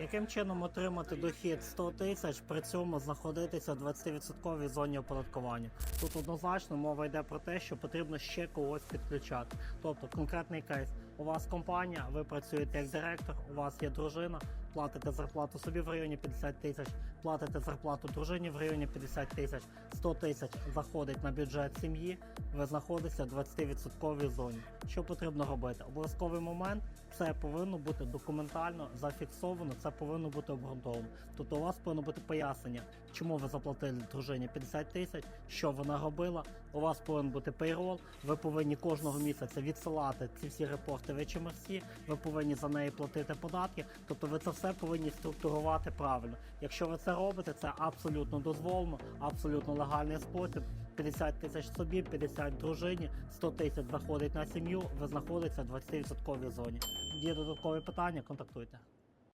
Яким чином отримати дохід 100 тисяч, при цьому знаходитися в 20% зоні оподаткування? Тут однозначно мова йде про те, що потрібно ще когось підключати. Тобто конкретний кейс. У вас компанія, ви працюєте як директор, у вас є дружина, платите зарплату собі в районі 50 тисяч, платите зарплату дружині в районі 50 тисяч, 100 тисяч заходить на бюджет сім'ї, ви знаходитеся в 20% зоні. Що потрібно робити? Обов'язковий момент це повинно бути документально зафіксовано, це повинно бути обґрунтовано. Тобто у вас повинно бути пояснення, чому ви заплатили дружині 50 тисяч, що вона робила. У вас повинен бути пейрол, ви повинні кожного місяця відсилати ці всі репорти в всі, ви повинні за неї платити податки. Тобто ви це все повинні структурувати правильно. Якщо ви це робите, це абсолютно дозволено, абсолютно легальний спосіб. 50 тисяч собі, 50 дружині, 100 тисяч заходить на сім'ю, ви знаходитеся в 20% зоні. Є додаткові питання, контактуйте.